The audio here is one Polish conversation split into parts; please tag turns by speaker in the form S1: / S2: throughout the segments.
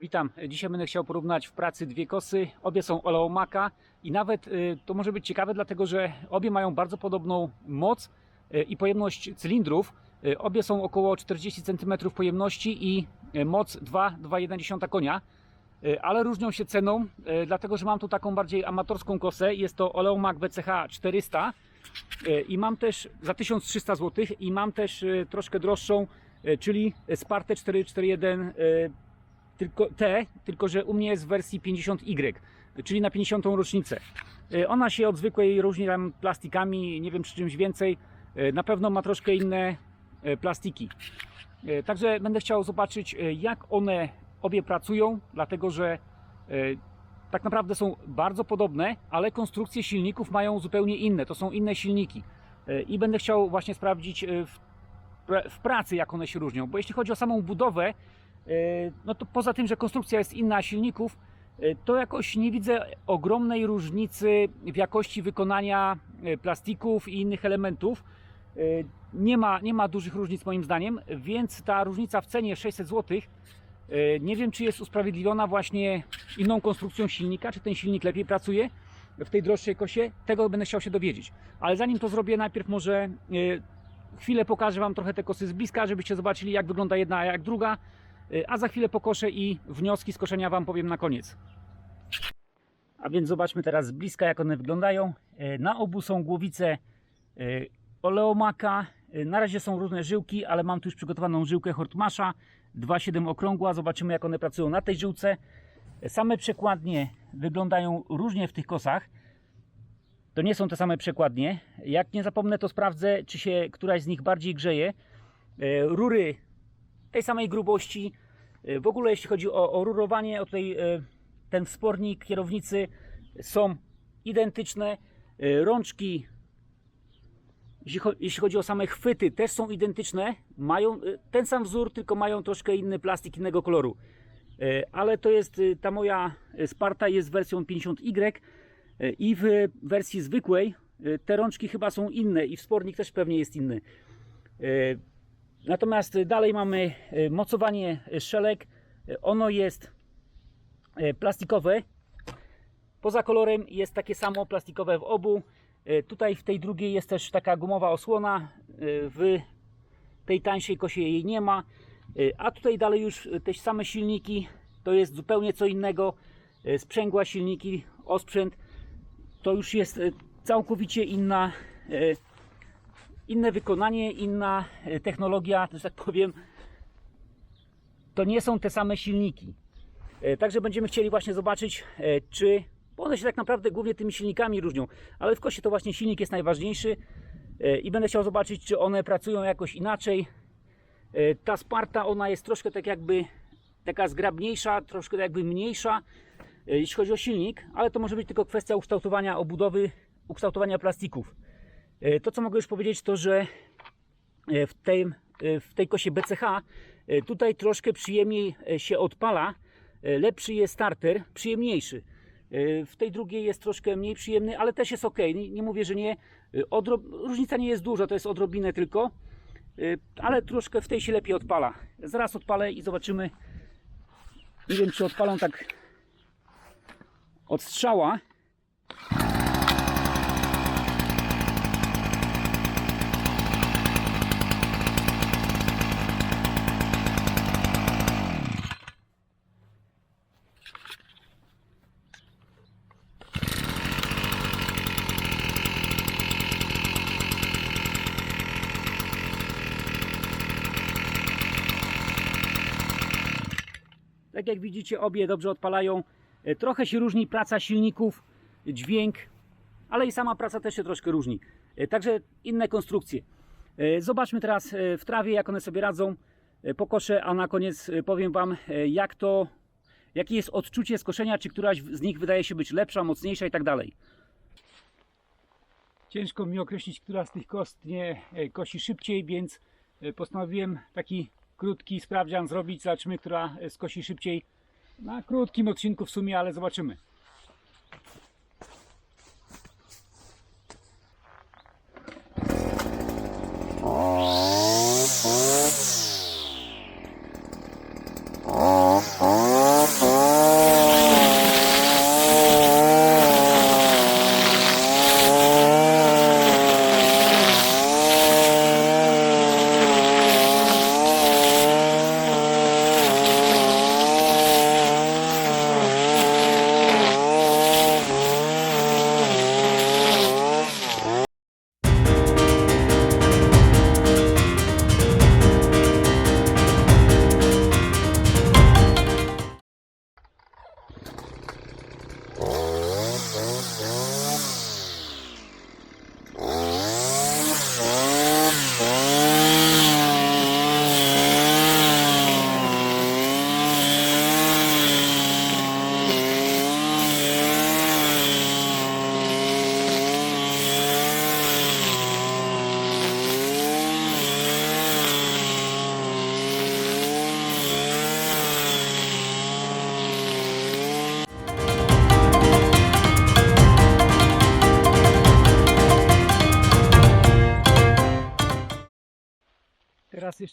S1: Witam. Dzisiaj będę chciał porównać w pracy dwie kosy. Obie są oleomaka i nawet y, to może być ciekawe, dlatego że obie mają bardzo podobną moc y, i pojemność cylindrów. Y, Obie są około 40 cm pojemności i moc 2,2 konia. Ale różnią się ceną, dlatego że mam tu taką bardziej amatorską kosę. Jest to Oleomak BCH 400 y, i mam też za 1300 zł i mam też troszkę droższą, czyli Spartę 441 y, tylko T, tylko że u mnie jest w wersji 50Y, czyli na 50. rocznicę. Y, Ona się od zwykłej różni tam plastikami, nie wiem czy czymś więcej. Y, Na pewno ma troszkę inne y, plastiki. Także będę chciał zobaczyć jak one obie pracują, dlatego że tak naprawdę są bardzo podobne, ale konstrukcje silników mają zupełnie inne. To są inne silniki. I będę chciał właśnie sprawdzić w, pra- w pracy, jak one się różnią. Bo jeśli chodzi o samą budowę, no to poza tym, że konstrukcja jest inna silników, y, to jakoś nie widzę ogromnej różnicy w jakości wykonania y, plastików i innych elementów. Y, Nie ma, nie ma dużych różnic moim zdaniem, więc ta różnica w cenie 600 zł y, nie wiem, czy jest usprawiedliwiona właśnie inną konstrukcją silnika, czy ten silnik lepiej pracuje w tej droższej kosie. Tego będę chciał się dowiedzieć. Ale zanim to zrobię, najpierw może y, chwilę pokażę Wam trochę te kosy z bliska, żebyście zobaczyli jak wygląda jedna, a jak druga. Y, A za chwilę pokoszę i wnioski z koszenia Wam powiem na koniec. A więc zobaczmy teraz z bliska jak one wyglądają. Y, Na obu są głowice y, oleomaka. Na razie są różne żyłki, ale mam tu już przygotowaną żyłkę Hortmasza 2,7 okrągła. Zobaczymy jak one pracują na tej żyłce. Same przekładnie wyglądają różnie w tych kosach. To nie są te same przekładnie. Jak nie zapomnę, to sprawdzę, czy się któraś z nich bardziej grzeje. Rury tej samej grubości. E, W ogóle, jeśli chodzi o, o rurowanie, o tutaj e, ten wspornik kierownicy są identyczne. E, Rączki, jeśli cho- jeśli chodzi o same chwyty, też są identyczne. Mają ten sam wzór, tylko mają troszkę inny plastik innego koloru. Ale to jest ta moja Sparta jest wersją 50Y e, i w wersji zwykłej te rączki chyba są inne i wspornik też pewnie jest inny. Natomiast dalej mamy e, mocowanie e, szelek. E, Ono jest plastikowe. Poza kolorem jest takie samo plastikowe w obu. Tutaj w tej drugiej jest też taka gumowa osłona. W tej tańszej kosie jej nie ma. A tutaj dalej już te same silniki. To jest zupełnie co innego. Sprzęgła silniki, osprzęt. To już jest całkowicie inna inne wykonanie, inna e, technologia, że tak powiem. To nie są te same silniki. E, Także będziemy chcieli właśnie zobaczyć, e, czy bo one się tak naprawdę głównie tymi silnikami różnią, ale w kosie to właśnie silnik jest najważniejszy i będę chciał zobaczyć, czy one pracują jakoś inaczej. Ta Sparta, ona jest troszkę tak jakby taka zgrabniejsza, troszkę tak jakby mniejsza, jeśli chodzi o silnik, ale to może być tylko kwestia ukształtowania obudowy, ukształtowania plastików. E, To, co mogę już powiedzieć, to że e, w tej, e, w tej kosie BCH tutaj troszkę przyjemniej się odpala. Lepszy jest starter, przyjemniejszy. W tej drugiej jest troszkę mniej przyjemny, ale też jest ok. Nie, mówię, że nie. E, Odro... Różnica nie jest duża, to jest odrobinę tylko, ale troszkę w tej się lepiej odpala. Zaraz odpalę i zobaczymy. Nie wiem, czy odpalą tak od strzała. Jak widzicie, obie dobrze odpalają. E, Trochę się różni praca silników, dźwięk, ale i sama praca też się troszkę różni. E, Także inne konstrukcje. E, Zobaczmy teraz w trawie, jak one sobie radzą. Pokoszę, a na koniec powiem Wam, jak to, jakie jest odczucie skoszenia, czy któraś z nich wydaje się być lepsza, mocniejsza i tak dalej. Ciężko mi określić, która z tych kostnie e, kosi szybciej, więc postanowiłem taki krótki sprawdzian zrobić. Zobaczymy, która skosi szybciej. Na krótkim odcinku w sumie, ale zobaczymy.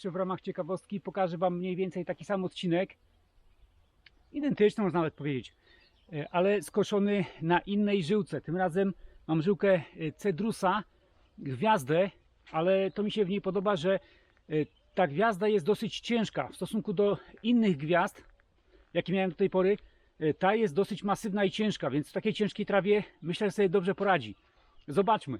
S1: Jeszcze w ramach ciekawostki pokażę Wam mniej więcej taki sam odcinek. Identyczny można nawet powiedzieć, e, ale skoszony na innej żyłce. Tym razem mam żyłkę e, Cedrusa, gwiazdę, ale to mi się w niej podoba, że e, ta gwiazda jest dosyć ciężka w stosunku do innych gwiazd, jakie miałem do tej pory. Ta jest dosyć masywna i ciężka, więc w takiej ciężkiej trawie myślę, że sobie dobrze poradzi. Zobaczmy.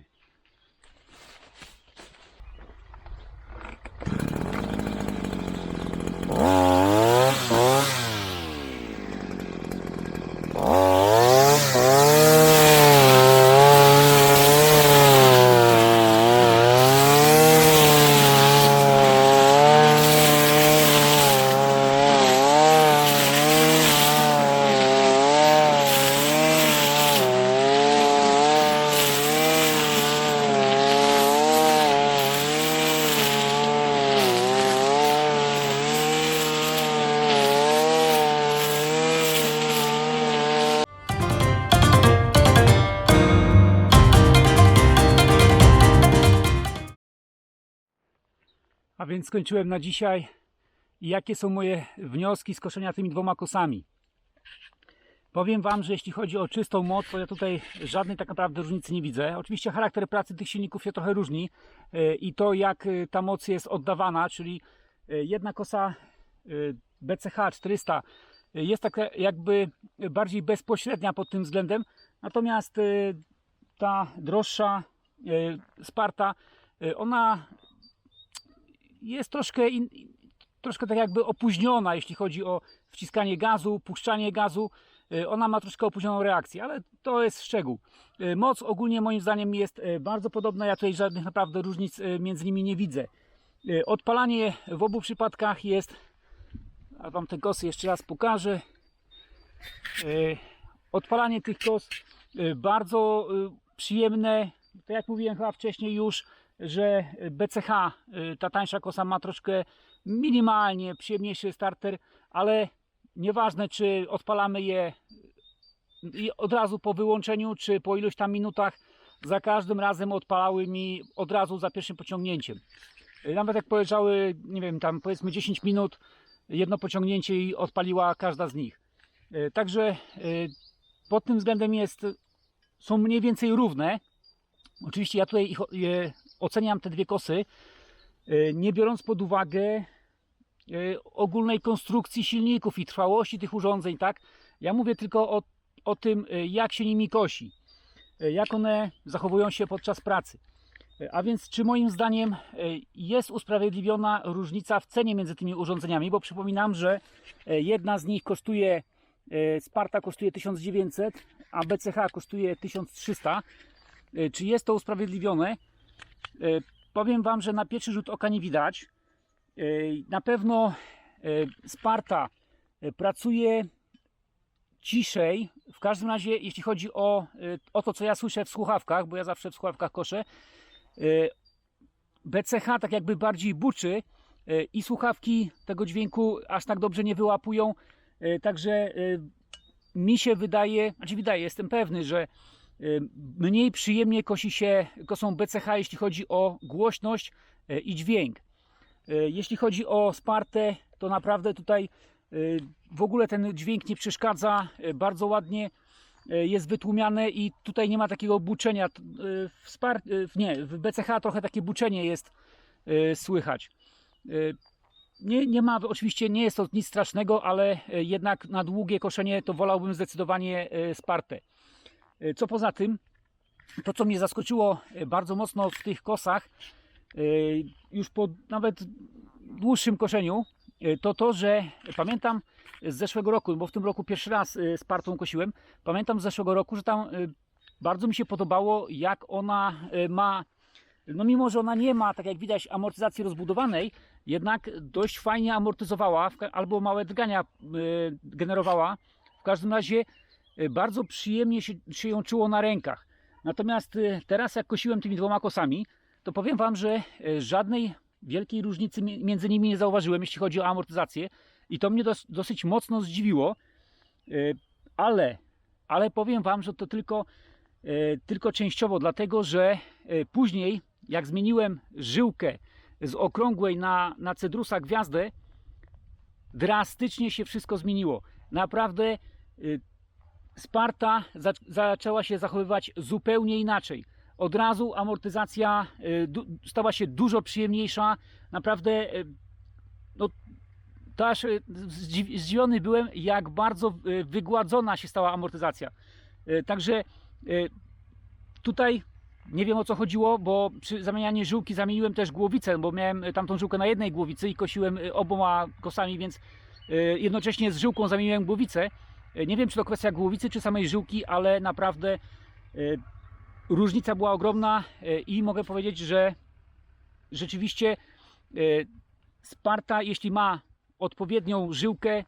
S1: Więc skończyłem na dzisiaj. Jakie są moje wnioski z koszenia tymi dwoma kosami? Powiem Wam, że jeśli chodzi o czystą moc, to ja tutaj żadnej tak naprawdę różnicy nie widzę. Oczywiście charakter pracy tych silników się trochę różni e, i to jak e, ta moc jest oddawana, czyli e, jedna kosa BCH 400 e, jest taka jakby bardziej bezpośrednia pod tym względem, natomiast ta droższa Sparta, ona jest troszkę, in, troszkę tak jakby opóźniona, jeśli chodzi o wciskanie gazu, puszczanie gazu. Y, Ona ma troszkę opóźnioną reakcję, ale to jest szczegół. Y, Moc ogólnie moim zdaniem jest y, bardzo podobna. Ja tutaj żadnych naprawdę różnic między nimi nie widzę. Odpalanie w obu przypadkach jest. A Wam te kosy jeszcze raz pokażę. Odpalanie tych kos bardzo przyjemne. Tak jak mówiłem chyba wcześniej już, że BCH, y, ta tańsza kosa ma troszkę minimalnie przyjemniejszy starter, ale nieważne czy odpalamy je i od razu po wyłączeniu, czy po iluś tam minutach, za każdym razem odpalały mi od razu za pierwszym pociągnięciem. Y, Nawet jak pojeżdżały, nie wiem, tam powiedzmy 10 minut, jedno pociągnięcie i odpaliła każda z nich. Y, Także y, pod tym względem jest, są mniej więcej równe. Oczywiście ja tutaj ich, oceniam te dwie kosy, e, nie biorąc pod uwagę e, ogólnej konstrukcji silników i trwałości tych urządzeń, tak? Ja mówię tylko o, o tym, e, jak się nimi kosi, jak one zachowują się podczas pracy. A więc, czy moim zdaniem jest usprawiedliwiona różnica w cenie między tymi urządzeniami? Bo przypominam, że jedna z nich kosztuje, Sparta kosztuje 1900, a BCH kosztuje 1300. E, Czy jest to usprawiedliwione? E, Powiem Wam, że na pierwszy rzut oka nie widać. E, Na pewno e, Sparta pracuje ciszej. W każdym razie, jeśli chodzi o, o to, co ja słyszę w słuchawkach, bo ja zawsze w słuchawkach koszę, BCH tak jakby bardziej buczy i słuchawki tego dźwięku aż tak dobrze nie wyłapują. Także mi się wydaje, znaczy wydaje, jestem pewny, że mniej przyjemnie kosi się kosą BCH, jeśli chodzi o głośność y, i dźwięk. Y, Jeśli chodzi o Spartę, to naprawdę tutaj y, w ogóle ten dźwięk nie przeszkadza, bardzo ładnie jest wytłumiane i tutaj nie ma takiego buczenia. W, nie, w BCH trochę takie buczenie jest słychać. Nie, nie ma, oczywiście nie jest to nic strasznego, ale e, jednak na długie koszenie to wolałbym zdecydowanie e, Spartę. E, Co poza tym, to co mnie zaskoczyło e, bardzo mocno w tych kosach, e, już po nawet dłuższym koszeniu, to to, że pamiętam z zeszłego roku, bo w tym roku pierwszy raz e, Spartą kosiłem, pamiętam z zeszłego roku, że tam bardzo mi się podobało, jak ona ma, no mimo, że ona nie ma, tak jak widać, amortyzacji rozbudowanej, jednak dość fajnie amortyzowała albo małe drgania generowała. W każdym razie bardzo przyjemnie się, się ją czuło na rękach. Natomiast y, teraz jak kosiłem tymi dwoma kosami, to powiem Wam, że y, żadnej wielkiej różnicy mi- między nimi nie zauważyłem, jeśli chodzi o amortyzację i to mnie dos, dosyć mocno zdziwiło, Y, ale, ale powiem Wam, że to tylko, y, tylko częściowo, dlatego że y, później jak zmieniłem żyłkę z okrągłej na, na cedrusa gwiazdę, drastycznie się wszystko zmieniło. Naprawdę y, Sparta za, zaczęła się zachowywać zupełnie inaczej. Od razu amortyzacja y, stała się dużo przyjemniejsza. Naprawdę y, no, to aż y, zdzi- zdziwiony byłem, jak bardzo wygładzona się stała amortyzacja. Także tutaj nie wiem o co chodziło, bo przy zamienianiu żyłki zamieniłem też głowicę, bo miałem tamtą żyłkę na jednej głowicy i kosiłem oboma kosami, więc jednocześnie z żyłką zamieniłem głowicę. Y, Nie wiem, czy to kwestia głowicy, czy samej żyłki, ale naprawdę y, różnica była ogromna y, i mogę powiedzieć, że rzeczywiście Sparta, jeśli ma odpowiednią żyłkę,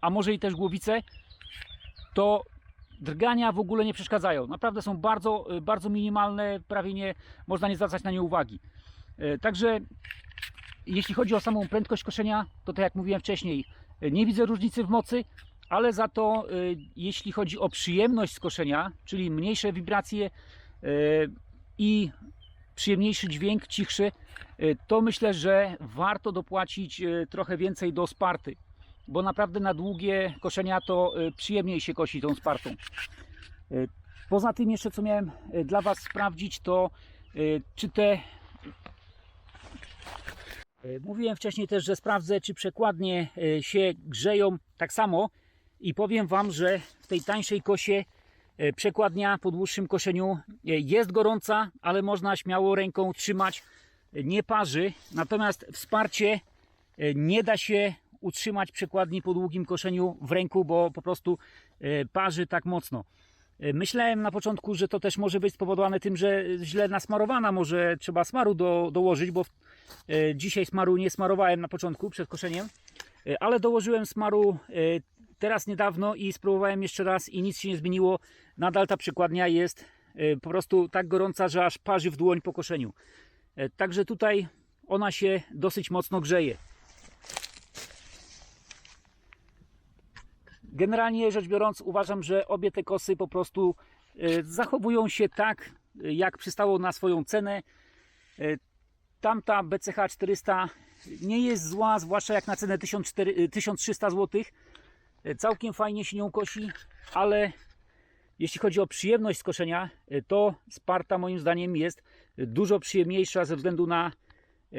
S1: a może i też głowicę, to drgania w ogóle nie przeszkadzają. Naprawdę są bardzo, bardzo minimalne, prawie nie można nie zwracać na nie uwagi. Także jeśli chodzi o samą prędkość koszenia, to tak jak mówiłem wcześniej, nie widzę różnicy w mocy, ale za to y, jeśli chodzi o przyjemność skoszenia, czyli mniejsze wibracje y, i przyjemniejszy dźwięk, cichszy, y, to myślę, że warto dopłacić trochę więcej do Sparty, bo naprawdę na długie koszenia to przyjemniej się kosi tą Spartą. Poza tym jeszcze co miałem dla Was sprawdzić, to czy te Mówiłem wcześniej też, że sprawdzę, czy przekładnie się grzeją tak samo i powiem Wam, że w tej tańszej kosie e, przekładnia po dłuższym koszeniu e, jest gorąca, ale można śmiało ręką trzymać, e, nie parzy. Natomiast wsparcie nie da się utrzymać przekładni po długim koszeniu w ręku, bo po prostu parzy tak mocno. Myślałem na początku, że to też może być spowodowane tym, że źle nasmarowana, może trzeba smaru do, dołożyć, bo dzisiaj smaru nie smarowałem na początku przed koszeniem, ale dołożyłem smaru teraz niedawno i spróbowałem jeszcze raz i nic się nie zmieniło. Nadal ta przykładnia jest e, po prostu tak gorąca, że aż parzy w dłoń po koszeniu. E, Także tutaj ona się dosyć mocno grzeje. Generalnie rzecz biorąc, uważam, że obie te kosy po prostu e, zachowują się tak, jak przystało na swoją cenę. Tamta BCH 400 nie jest zła, zwłaszcza jak na cenę 1400 1300 zł. E, Całkiem fajnie się nią kosi, ale jeśli chodzi o przyjemność skoszenia, e, to Sparta moim zdaniem jest dużo przyjemniejsza ze względu na e,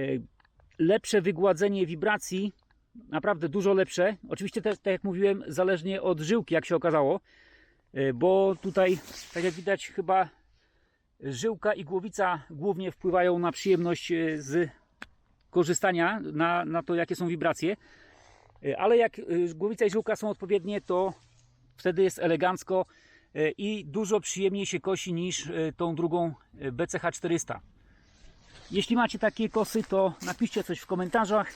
S1: lepsze wygładzenie wibracji, naprawdę dużo lepsze. Oczywiście też, tak jak mówiłem, zależnie od żyłki, jak się okazało, bo tutaj, tak jak widać, chyba żyłka i głowica głównie wpływają na przyjemność z korzystania, na, na to, jakie są wibracje. E, Ale jak e, głowica i żyłka są odpowiednie, to wtedy jest elegancko e, i dużo przyjemniej się kosi niż tą drugą e, BCH 400. Jeśli macie takie kosy, to napiszcie coś w komentarzach,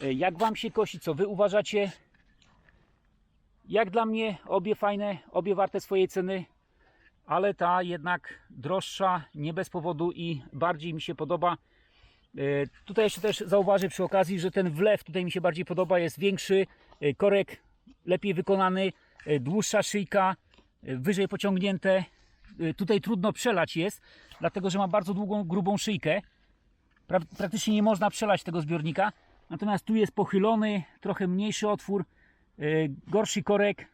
S1: jak Wam się kosi, co Wy uważacie. Jak dla mnie obie fajne, obie warte swojej ceny, ale ta jednak droższa, nie bez powodu i bardziej mi się podoba. E, Tutaj jeszcze też zauważę przy okazji, że ten wlew tutaj mi się bardziej podoba, jest większy, e, korek lepiej wykonany, e, dłuższa szyjka, wyżej pociągnięte. Tutaj trudno przelać jest, dlatego że ma bardzo długą, grubą szyjkę. Pra praktycznie nie można przelać tego zbiornika. Natomiast tu jest pochylony, trochę mniejszy otwór, gorszy korek.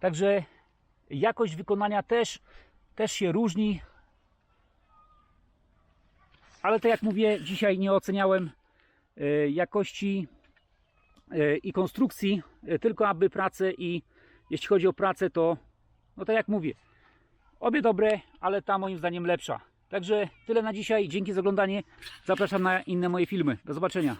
S1: Także jakość wykonania też, też się różni. Ale tak jak mówię, dzisiaj nie oceniałem e, jakości e, i konstrukcji, e, tylko aby pracę i jeśli chodzi o pracę, to no tak jak mówię, obie dobre, ale ta moim zdaniem lepsza. Także tyle na dzisiaj. Dzięki za oglądanie. Zapraszam na inne moje filmy. Do zobaczenia.